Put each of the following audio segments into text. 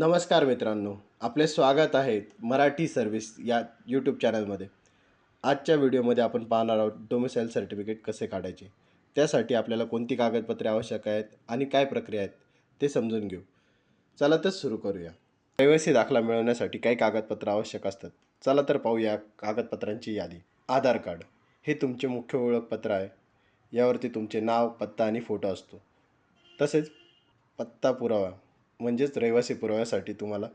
नमस्कार मित्रांनो आपले स्वागत आहे मराठी सर्व्हिस या यूट्यूब चॅनलमध्ये आजच्या व्हिडिओमध्ये आपण पाहणार आहोत डोमिसाईल सर्टिफिकेट कसे काढायचे त्यासाठी आपल्याला कोणती कागदपत्रे आवश्यक आहेत आणि काय प्रक्रिया आहेत ते समजून घेऊ. चला तर सुरू करूया. रहिवासी दाखला मिळवण्यासाठी काही कागदपत्र आवश्यक असतात. चला तर पाहूया कागदपत्रांची यादी. आधार कार्ड हे तुमचे मुख्य ओळखपत्र आहे. यावरती तुमचे नाव पत्ता आणि फोटो असतो. तसेच पत्ता पुरावा. म्हणजेच रहिवासी पुराव्यासाठी तुम्हाला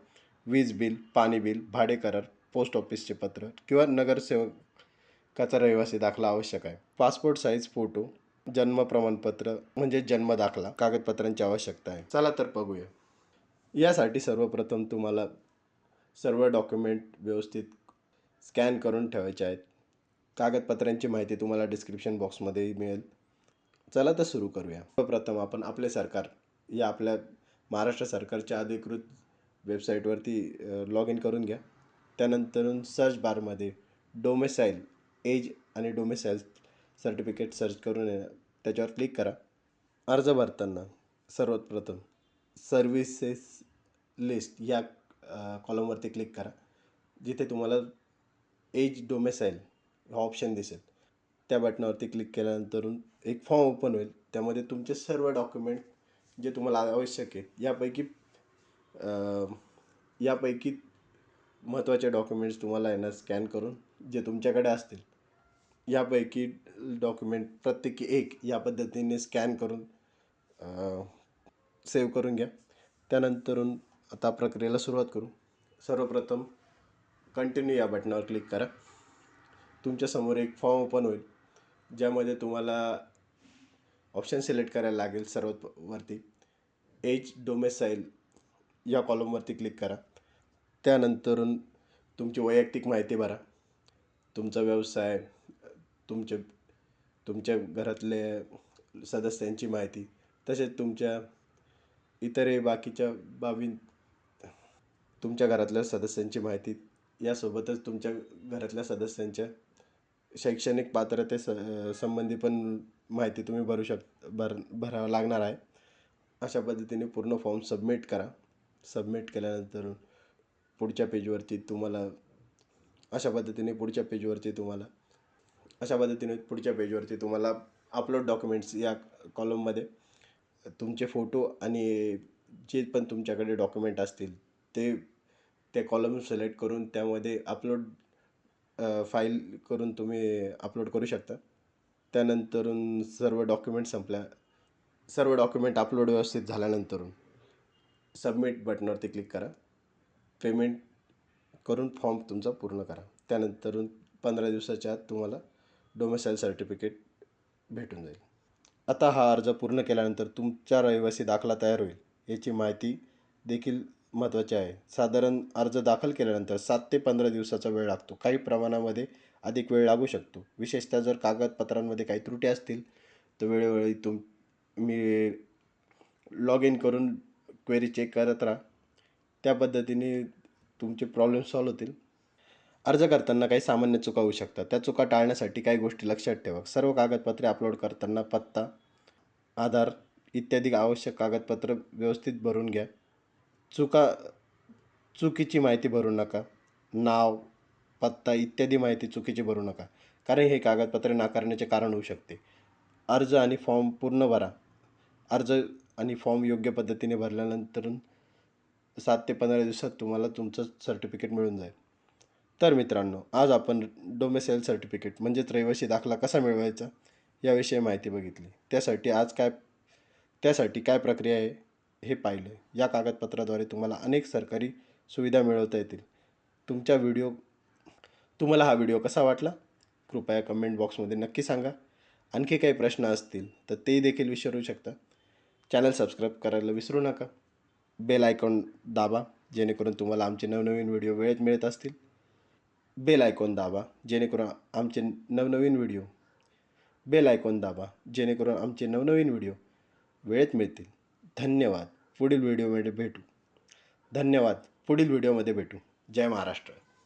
वीज बिल पाणी बिल भाडे करार पोस्ट ऑफिसचे पत्र किंवा नगरसेवकाचा रहिवासी दाखला आवश्यक आहे. पासपोर्ट साईज फोटो जन्म प्रमाणपत्र म्हणजे जन्म दाखला कागदपत्रांची आवश्यकता आहे. चला तर बघूया. यासाठी सर्वप्रथम तुम्हाला सर्व डॉक्युमेंट व्यवस्थित स्कॅन करून ठेवायचे आहेत. कागदपत्रांची माहिती तुम्हाला डिस्क्रिप्शन बॉक्समध्येही मिळेल. चला तर सुरू करूया. सर्वप्रथम आपण आपले सरकार या आपल्या महाराष्ट्र सरकारच्या अधिकृत वेबसाईटवरती लॉग इन करून घ्या. त्यानंतर सर्च बारमध्ये डोमेसाईल एज आणि डोमेसाईल सर्टिफिकेट सर्च करून त्याच्यावर क्लिक करा. अर्ज भरताना सर्वात प्रथम सर्व्हिसेस लिस्ट या कॉलमवरती क्लिक करा. जिथे तुम्हाला एज डोमेसाईल हा ऑप्शन दिसेल. त्या बटनावरती क्लिक केल्यानंतर एक फॉर्म ओपन होईल. त्यामध्ये तुमचे सर्व डॉक्युमेंट जे तुम्हाला आवश्यक आहे. यापैकी यापैकी महत्त्वाचे डॉक्युमेंट्स तुम्हाला आहे ना स्कॅन करून जे तुमच्याकडे असतील यापैकी डॉक्युमेंट प्रत्येकी एक या पद्धतीने स्कॅन करून सेव्ह करून घ्या. त्यानंतरून आता प्रक्रियेला सुरुवात करू. सर्वप्रथम कंटिन्यू या बटनावर क्लिक करा. तुमच्यासमोर एक फॉर्म ओपन होईल ज्यामध्ये तुम्हाला ऑप्शन सिलेक्ट करायला लागेल सर्वात वरती. एज डोमेसाईल या कॉलमवरती क्लिक करा. त्यानंतरून तुमची वैयक्तिक माहिती भरा. तुमचा व्यवसाय तुमचे तुमच्या घरातले सदस्यांची माहिती तसेच तुमच्या इतरही बाकीच्या बाबी तुमच्या घरातल्या सदस्यांची माहिती यासोबतच तुमच्या घरातल्या सदस्यांच्या शैक्षणिक पात्रते स संबंधी पण माहिती तुम्ही भरू शक भर भरावं लागणार आहे. अशा पद्धतीने पूर्ण फॉर्म सबमिट करा. सबमिट केल्यानंतर पुढच्या पेजवरती तुम्हाला अशा पद्धतीने पुढच्या पेजवरती तुम्हाला अशा पद्धतीने पुढच्या पेजवरती तुम्हाला अपलोड डॉक्युमेंट्स या कॉलममध्ये तुमचे फोटो आणि जे पण तुमच्याकडे डॉक्युमेंट असतील ते ते कॉलम सिलेक्ट करून त्यामध्ये अपलोड फाईल करून तुम्ही अपलोड करू शकता. त्यानंतरून सर्व डॉक्युमेंट संपल्या. सर्व डॉक्युमेंट अपलोड व्यवस्थित झाल्यानंतरून सबमिट बटनवरती क्लिक करा. पेमेंट करून फॉर्म तुमचा पूर्ण करा. त्यानंतरून पंधरा दिवसाच्या आत तुम्हाला डोमेसाईल सर्टिफिकेट भेटून जाईल. आता हा अर्ज पूर्ण केल्यानंतर तुमचा रहिवासी दाखला तयार होईल याची माहिती देखील महत्त्वाचे आहे. साधारण अर्ज दाखल केल्यानंतर सात ते पंधरा दिवसाचा वेळ लागतो. काही प्रमाणामध्ये अधिक वेळ लागू शकतो. विशेषतः जर कागदपत्रांमध्ये काही त्रुटी असतील तर वेळोवेळी तुम मी लॉग इन करून क्वेरी चेक करत राहा. त्या पद्धतीने तुमचे प्रॉब्लेम सॉल्व होतील. अर्ज करताना काही सामान्य चुका होऊ शकतात. त्या चुका टाळण्यासाठी काही गोष्टी लक्षात ठेवा. सर्व कागदपत्रे अपलोड करताना पत्ता आधार इत्यादी आवश्यक कागदपत्र व्यवस्थित भरून घ्या. चुका चुकीची माहिती भरू नका. नाव पत्ता इत्यादी माहिती चुकीची भरू नका. कारण हे कागदपत्रे नाकारण्याचे कारण होऊ शकते. अर्ज आणि फॉर्म पूर्ण भरा. अर्ज आणि फॉर्म योग्य पद्धतीने भरल्यानंतर सात ते पंधरा दिवसात तुम्हाला तुमचं सर्टिफिकेट मिळून जाईल. तर मित्रांनो आज आपण डोमेसेल सर्टिफिकेट म्हणजेच रहिवासी दाखला कसा मिळवायचा याविषयी माहिती बघितली. त्यासाठी आज काय त्यासाठी काय प्रक्रिया आहे? हे पाहिलं. या कागदपत्राद्वारे तुम्हाला अनेक सरकारी सुविधा मिळवता येतील. तुमच्या व्हिडिओ तुम्हाला हा व्हिडिओ कसा वाटला? कृपया कमेंट बॉक्समध्ये नक्की सांगा. आणखी काही प्रश्न असतील तर ते देखील विचारू शकता. चॅनल सबस्क्राईब करायला विसरू नका. बेल आयकॉन दाबा जेणेकरून तुम्हाला आमचे नवनवीन व्हिडिओ वेळेत मिळत असतील. बेल आयकॉन दाबा जेणेकरून आमचे नवनवीन व्हिडिओ. बेल आयकॉन दाबा जेणेकरून आमचे नवनवीन व्हिडिओ वेळेत मिळतील. धन्यवाद. पुढील व्हिडिओमध्ये भेटू. धन्यवाद. पुढील व्हिडिओमध्ये भेटू. जय महाराष्ट्र.